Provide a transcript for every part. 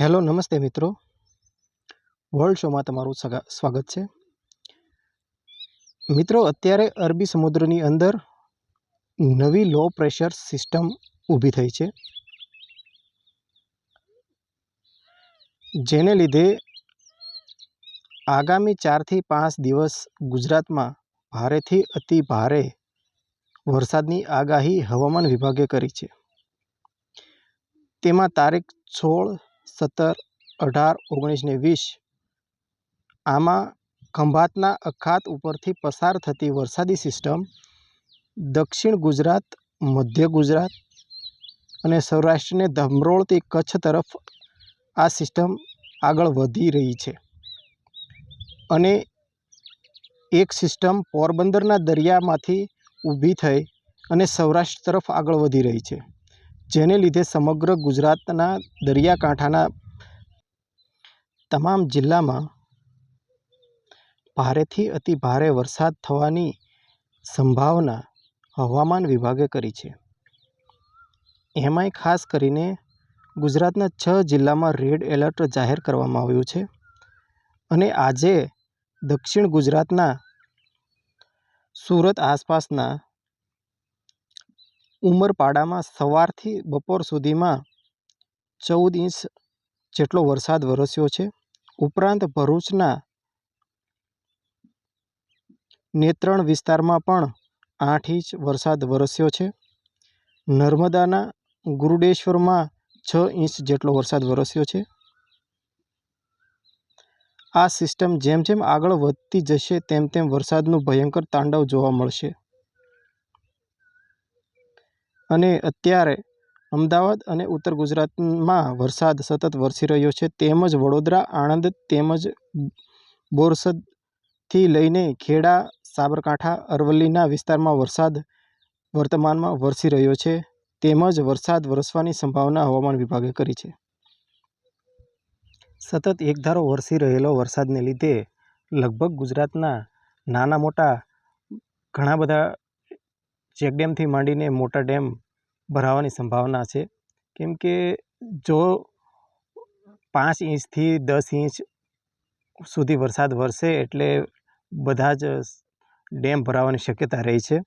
Hello, નમસ્તે મિત્રો. World શોમાં તમારું સ્વાગત છે. મિત્રો, અત્યારે અરબી સમુદ્રની અંદર નવી લો પ્રેશર સિસ્ટમ ઊભી થઈ છે. જેને લીધે આગામી ચારથી પાંચ દિવસ ગુજરાતમાં ભારેથી અતિ ભારે વરસાદની આગાહી હવામાન વિભાગે કરી છે. તેમાં તારીખ સોળ સત્તર, અઢાર, ઓગણીસ વીસ. આમાં ખંભાતના અખાત ઉપરથી પસાર થતી વરસાદી સિસ્ટમ દક્ષિણ ગુજરાત, મધ્ય ગુજરાત અને સૌરાષ્ટ્રને ધમરોળથી કચ્છ તરફ આ સિસ્ટમ આગળ વધી રહી છે. અને એક સિસ્ટમ પોરબંદરના દરિયામાંથી ઊભી થઈ અને સૌરાષ્ટ્ર તરફ આગળ વધી રહી છે. જેને લીધે સમગ્ર ગુજરાતના દરિયાકાંઠાના તમામ જિલ્લામાં ભારેથી અતિ ભારે વરસાદ થવાની સંભાવના હવામાન વિભાગે કરી છે. એમાંય ખાસ કરીને ગુજરાતના છ જિલ્લામાં રેડ એલર્ટ જાહેર કરવામાં આવ્યું છે અને આજે દક્ષિણ ગુજરાતના સુરત આસપાસના ઉમરપાડામાં સવારથી બપોર સુધીમાં ચૌદ ઇંચ જેટલો વરસાદ વરસ્યો છે. ઉપરાંત ભરૂચના નેત્રણ વિસ્તારમાં પણ આઠ ઇંચ વરસાદ વરસ્યો છે. નર્મદાના ગુરુડેશ્વરમાં છ ઇંચ જેટલો વરસાદ વરસ્યો છે. આ સિસ્ટમ જેમ જેમ આગળ વધતી જશે તેમ તેમ વરસાદનું ભયંકર તાંડવ જોવા મળશે. અને અત્યારે અમદાવાદ અને ઉત્તર ગુજરાતમાં વરસાદ સતત વરસી રહ્યો છે. તેમજ વડોદરા, આણંદ તેમજ બોરસદથી લઈને ખેડા, સાબરકાંઠા, અરવલ્લીના વિસ્તારમાં વરસાદ વર્તમાનમાં વરસી રહ્યો છે. તેમજ વરસાદ વરસવાની સંભાવના હવામાન વિભાગે કરી છે. સતત એકધારો વરસી રહેલો વરસાદને લીધે લગભગ ગુજરાતના નાના મોટા ઘણા બધા ચેકડેમથી માંડીને મોટા ડેમ ભરાવાની સંભાવના છે. કેમ કે જો પાંચ ઇંચથી દસ ઇંચ સુધી વરસાદ વરસે એટલે બધા જ ડેમ ભરાવાની શક્યતા રહી છે.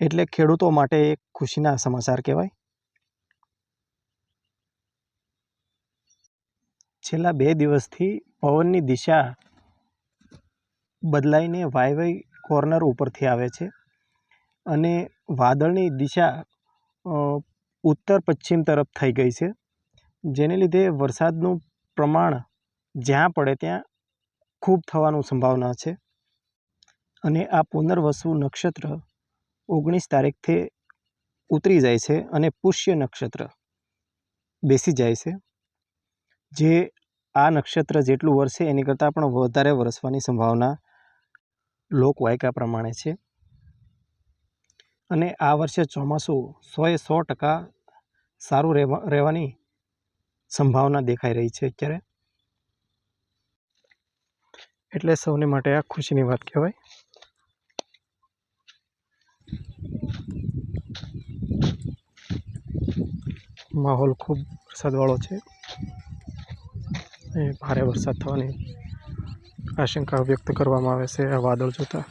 એટલે ખેડૂતો માટે એક ખુશીના સમાચાર કહેવાય. છેલ્લા બે દિવસથી પવનની દિશા બદલાઈને વાયવ્ય કોર્નર ઉપરથી આવે છે. અને વાદળની દિશા ઉત્તર પશ્ચિમ તરફ થઈ ગઈ છે. જેને લીધે વરસાદનું પ્રમાણ જ્યાં પડે ત્યાં ખૂબ થવાનું સંભાવના છે. અને આ પુનર્વસુ નક્ષત્ર ઓગણીસ તારીખથી ઉતરી જાય છે અને પુષ્ય નક્ષત્ર બેસી જાય છે. જે આ નક્ષત્ર જેટલું વરસે એની કરતાં પણ વધારે વરસવાની સંભાવના લોકવાયકા પ્રમાણે છે. અને આ વર્ષે ચોમાસું સોએ સો ટકા સારું રહેવા, રહેવાની સંભાવના દેખાઈ રહી છે અત્યારે. એટલે સૌને માટે આ ખુશીની વાત કહેવાય. માહોલ ખૂબ વરસાદવાળો છે. ભારે વરસાદ થવાની આશંકા વ્યક્ત કરવામાં આવે છે આ વાદળ જોતાં.